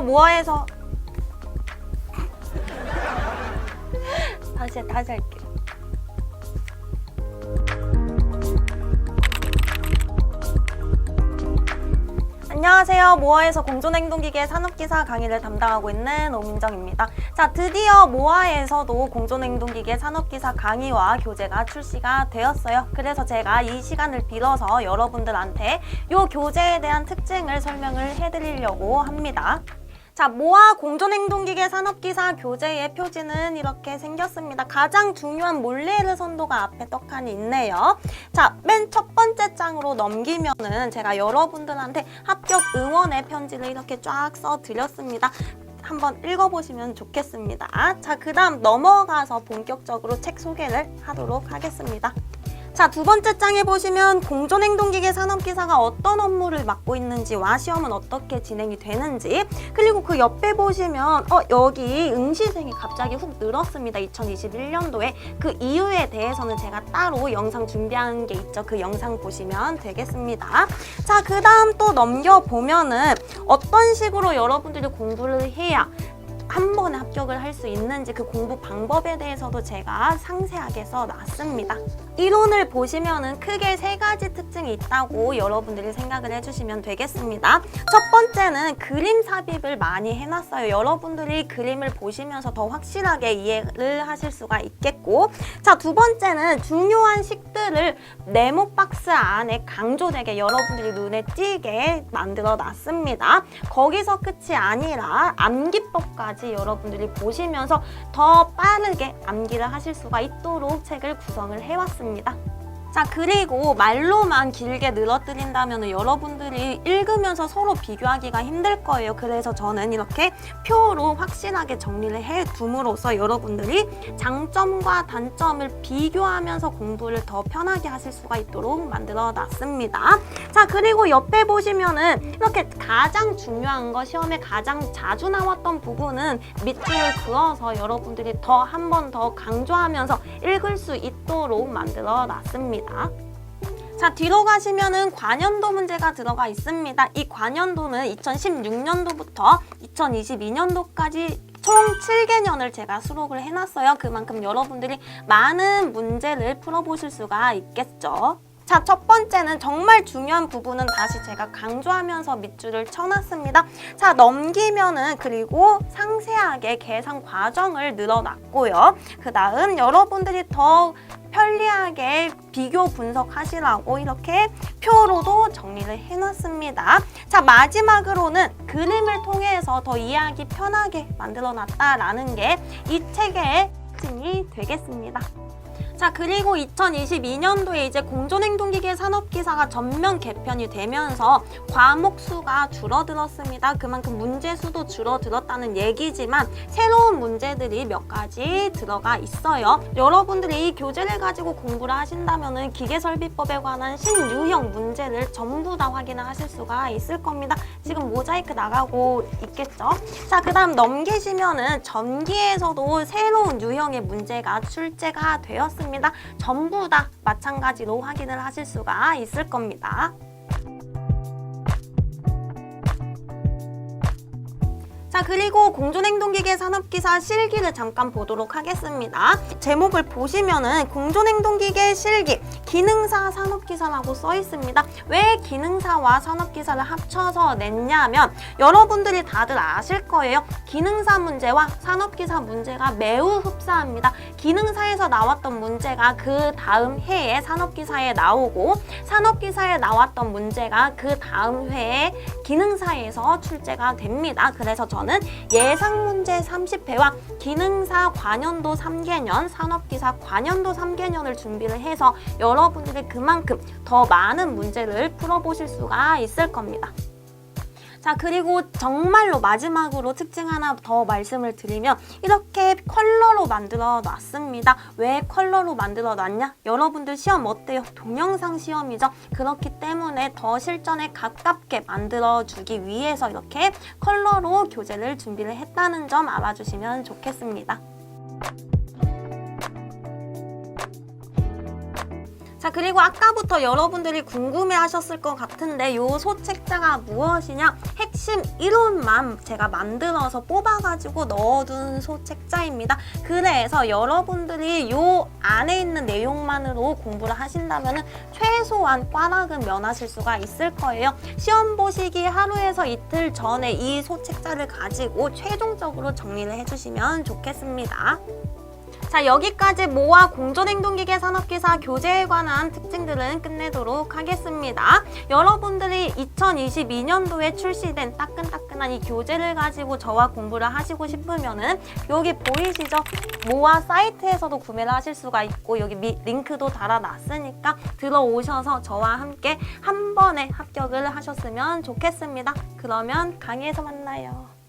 모아에서? 다시 다시 할게 안녕하세요. 모아에서 공존행동기계 산업기사 강의를 담당하고 있는 오민정입니다. 자, 드디어 모아에서도 공존행동기계 산업기사 강의와 교재가 출시가 되었어요. 그래서 제가 이 시간을 빌어서 여러분들한테 이 교재에 대한 특징을 설명을 해드리려고 합니다. 자, 모아 공존행동기계 산업기사 교재의 표지는 이렇게 생겼습니다. 가장 중요한 몰레르 선도가 앞에 떡하니 있네요. 자, 맨 첫 번째 장으로 넘기면은 제가 여러분들한테 합격 응원의 편지를 이렇게 쫙 써드렸습니다. 한번 읽어보시면 좋겠습니다. 자, 그 다음 넘어가서 본격적으로 책 소개를 하도록 하겠습니다. 자, 두 번째 장에 보시면 공존행동기계 산업기사가 어떤 업무를 맡고 있는지와 시험은 어떻게 진행이 되는지 그리고 그 옆에 보시면 어 여기 응시생이 갑자기 훅 늘었습니다. 2021년도에 그 이유에 대해서는 제가 따로 영상 준비한 게 있죠. 그 영상 보시면 되겠습니다. 자, 그 다음 또 넘겨보면은 어떤 식으로 여러분들이 공부를 해야 한 번에 합격을 할 수 있는지 그 공부 방법에 대해서도 제가 상세하게 써놨습니다. 이론을 보시면은 크게 세 가지 특징이 있다고 여러분들이 생각을 해주시면 되겠습니다. 첫 번째는 그림 삽입을 많이 해놨어요. 여러분들이 그림을 보시면서 더 확실하게 이해를 하실 수가 있겠고 자, 두 번째는 중요한 식들을 네모 박스 안에 강조되게 여러분들이 눈에 띄게 만들어 놨습니다. 거기서 끝이 아니라 암기법까지 여러분들이 보시면서 더 빠르게 암기를 하실 수가 있도록 책을 구성을 해왔습니다. 자 그리고 말로만 길게 늘어뜨린다면 여러분들이 읽으면서 서로 비교하기가 힘들 거예요. 그래서 저는 이렇게 표로 확실하게 정리를 해 둠으로써 여러분들이 장점과 단점을 비교하면서 공부를 더 편하게 하실 수가 있도록 만들어 놨습니다. 자 그리고 옆에 보시면은 이렇게 가장 중요한 거 시험에 가장 자주 나왔던 부분은 밑줄을 그어서 여러분들이 더 한 번 더 강조하면서 읽을 수 있도록 만들어 놨습니다. 자 뒤로 가시면은 관연도 문제가 들어가 있습니다. 이 관연도는 2016년도부터 2022년도까지 총 7개년을 제가 수록을 해놨어요. 그만큼 여러분들이 많은 문제를 풀어보실 수가 있겠죠. 자, 첫 번째는 정말 중요한 부분은 다시 제가 강조하면서 밑줄을 쳐놨습니다. 자, 넘기면은 그리고 상세하게 계산 과정을 늘어놨고요. 그 다음 여러분들이 더 편리하게 비교 분석하시라고 이렇게 표로도 정리를 해놨습니다. 자, 마지막으로는 그림을 통해서 더 이해하기 편하게 만들어 놨다라는 게 이 책의 특징이 되겠습니다. 자 그리고 2022년도에 이제 공존행동기계 산업기사가 전면 개편이 되면서 과목 수가 줄어들었습니다. 그만큼 문제 수도 줄어들었다는 얘기지만 새로운 문제들이 몇 가지 들어가 있어요. 여러분들이 이 교재를 가지고 공부를 하신다면은 기계설비법에 관한 신유형 문제를 전부 다 확인을 하실 수가 있을 겁니다. 지금 모자이크 나가고 있겠죠? 자 그 다음 넘기시면은 전기에서도 새로운 유형 의 문제가 출제가 되었습니다. 전부 다 마찬가지로 확인을 하실 수가 있을 겁니다. 자 그리고 공존행동기계 산업기사 실기를 잠깐 보도록 하겠습니다. 제목을 보시면은 공존행동기계 실기 기능사 산업기사라고 써 있습니다. 왜 기능사와 산업기사를 합쳐서 냈냐면 여러분들이 다들 아실 거예요. 기능사 문제와 산업기사 문제가 매우 흡사합니다. 기능사에서 나왔던 문제가 그 다음 해에 산업기사에 나오고 산업기사에 나왔던 문제가 그 다음 해에 기능사에서 출제가 됩니다. 그래서 저는 예상 문제 30회와 기능사 관연도 3개년, 산업기사 관연도 3개년을 준비를 해서 여러분들이 그만큼 더 많은 문제를 풀어보실 수가 있을 겁니다. 자 그리고 정말로 마지막으로 특징 하나 더 말씀을 드리면 이렇게 컬러로 만들어 놨습니다. 왜 컬러로 만들어 놨냐? 여러분들 시험 어때요? 동영상 시험이죠. 그렇기 때문에 더 실전에 가깝게 만들어 주기 위해서 이렇게 컬러로 교재를 준비를 했다는 점 알아주시면 좋겠습니다. 자 그리고 아까부터 여러분들이 궁금해 하셨을 것 같은데 요 소책자가 무엇이냐? 핵심 이론만 제가 만들어서 뽑아가지고 넣어둔 소책자입니다. 그래서 여러분들이 요 안에 있는 내용만으로 공부를 하신다면 최소한 꽈락은 면하실 수가 있을 거예요. 시험 보시기 하루에서 이틀 전에 이 소책자를 가지고 최종적으로 정리를 해주시면 좋겠습니다 자 여기까지 모아 공조냉동기계 산업기사 교재에 관한 특징들은 끝내도록 하겠습니다. 여러분들이 2022년도에 출시된 따끈따끈한 이 교재를 가지고 저와 공부를 하시고 싶으면은 여기 보이시죠? 모아 사이트에서도 구매를 하실 수가 있고 여기 미, 링크도 달아놨으니까 들어오셔서 저와 함께 한 번에 합격을 하셨으면 좋겠습니다. 그러면 강의에서 만나요.